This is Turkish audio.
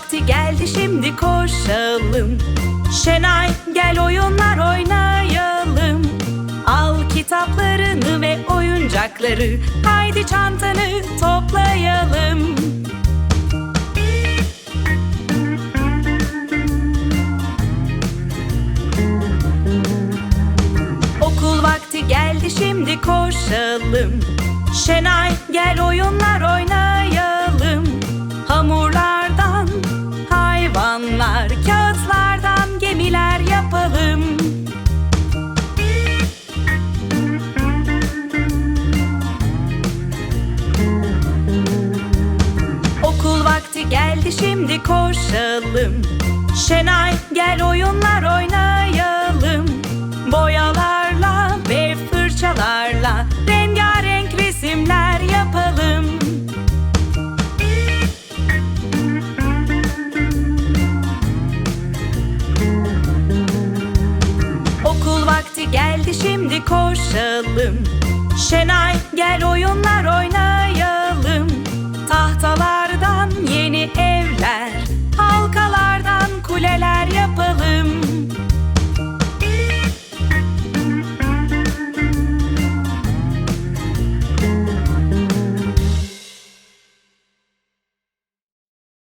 vakti geldi şimdi koşalım. Şenay gel oyunlar oynayalım. Al kitaplarını ve oyuncakları Haydi çantanı toplayalım. Okul vakti geldi şimdi koşalım. Şenay gel oyunlar oynayalım geldi şimdi koşalım. Şenay gel oyunlar oynayalım. Boyalarla ve fırçalarla Rengarenk resimler yapalım. Okul vakti geldi şimdi koşalım. Şenay gel oyunlar oynayalım